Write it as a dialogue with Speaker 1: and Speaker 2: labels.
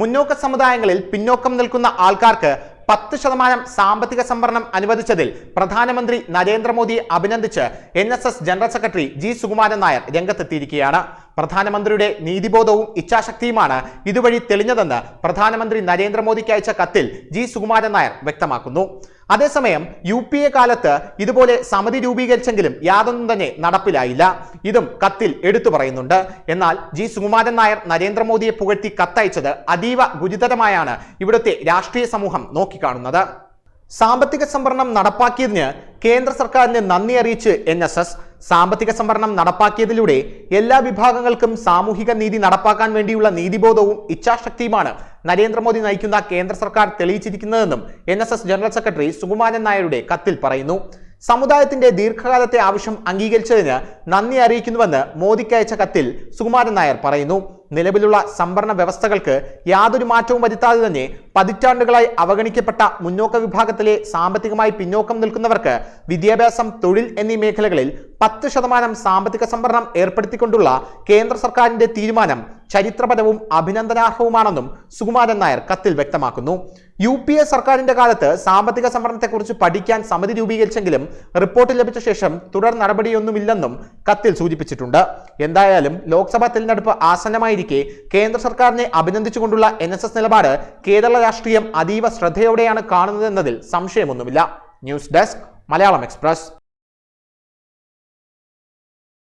Speaker 1: മുന്നോക്ക സമുദായങ്ങളിൽ പിന്നോക്കം നിൽക്കുന്ന ആൾക്കാർക്ക് പത്ത് ശതമാനം സാമ്പത്തിക സംവരണം അനുവദിച്ചതിൽ പ്രധാനമന്ത്രി നരേന്ദ്രമോദിയെ അഭിനന്ദിച്ച് N S S general secretary G Sukumaran Nair രംഗത്തെത്തിയിരിക്കുകയാണ്. പ്രധാനമന്ത്രിയുടെ നീതിബോധവും ഇച്ഛാശക്തിയുമാണ് ഇതുവഴി തെളിഞ്ഞതെന്ന് പ്രധാനമന്ത്രി നരേന്ദ്രമോദിക്ക് അയച്ച കത്തിൽ ജി സുകുമാരൻ നായർ വ്യക്തമാക്കുന്നു. അതേസമയം യു പി എ കാലത്ത് ഇതുപോലെ സമിതി രൂപീകരിച്ചെങ്കിലും യാതൊന്നും തന്നെ നടപ്പിലായില്ല. ഇതും കത്തിൽ എടുത്തു പറയുന്നുണ്ട്. എന്നാൽ ജി സുകുമാരൻ നായർ നരേന്ദ്രമോദിയെ പുകഴ്ത്തി കത്തയച്ചത് അതീവ ഗുരുതരമായാണ് ഇവിടുത്തെ രാഷ്ട്രീയ സമൂഹം നോക്കിക്കാണുന്നത്. സാമ്പത്തിക സംവരണം നടപ്പാക്കിയതിന് കേന്ദ്ര സർക്കാരിന് നന്ദി അറിയിച്ച് എൻ എസ് എസ് സാമ്പത്തിക സംവരണം നടപ്പാക്കിയതിലൂടെ എല്ലാ വിഭാഗങ്ങൾക്കും സാമൂഹിക നീതി നടപ്പാക്കാൻ വേണ്ടിയുള്ള നീതിബോധവും ഇച്ഛാശക്തിയുമാണ് നരേന്ദ്രമോദി നയിക്കുന്ന കേന്ദ്ര സർക്കാർ തെളിയിച്ചിരിക്കുന്നതെന്നും എൻ ജനറൽ സെക്രട്ടറി സുകുമാരൻ നായരുടെ കത്തിൽ പറയുന്നു. സമുദായത്തിന്റെ ദീർഘകാലത്തെ ആവശ്യം അംഗീകരിച്ചതിന് നന്ദി അറിയിക്കുന്നുവെന്ന് മോദിക്ക് അയച്ച കത്തിൽ സുകുമാരൻ നായർ പറയുന്നു. നിലവിലുള്ള സംവരണ വ്യവസ്ഥകൾക്ക് യാതൊരു മാറ്റവും വരുത്താതെ തന്നെ പതിറ്റാണ്ടുകളായി അവഗണിക്കപ്പെട്ട മുന്നോക്ക വിഭാഗത്തിലെ സാമ്പത്തികമായി പിന്നോക്കം നിൽക്കുന്നവർക്ക് വിദ്യാഭ്യാസം തൊഴിൽ എന്നീ മേഖലകളിൽ പത്ത് ശതമാനം സാമ്പത്തിക സംവരണം ഏർപ്പെടുത്തിക്കൊണ്ടുള്ള കേന്ദ്ര സർക്കാരിന്റെ തീരുമാനം ചരിത്രപരവും അഭിനന്ദനാർഹവുമാണെന്നും സുകുമാരൻ നായർ കത്തിൽ വ്യക്തമാക്കുന്നു. യു പി എ സർക്കാരിന്റെ കാലത്ത് സാമ്പത്തിക സംവരണത്തെക്കുറിച്ച് പഠിക്കാൻ സമിതി രൂപീകരിച്ചെങ്കിലും റിപ്പോർട്ട് ലഭിച്ച ശേഷം തുടർ നടപടിയൊന്നുമില്ലെന്നും കത്തിൽ സൂചിപ്പിച്ചിട്ടുണ്ട്. എന്തായാലും ലോക്സഭാ തെരഞ്ഞെടുപ്പ് ആസന്നമായിരിക്കെ കേന്ദ്ര സർക്കാരിനെ അഭിനന്ദിച്ചുകൊണ്ടുള്ള എൻ നിലപാട് കേരള രാഷ്ട്രീയം അതീവ ശ്രദ്ധയോടെയാണ് കാണുന്നതെന്നതിൽ സംശയമൊന്നുമില്ല. News desk Malayalam Express.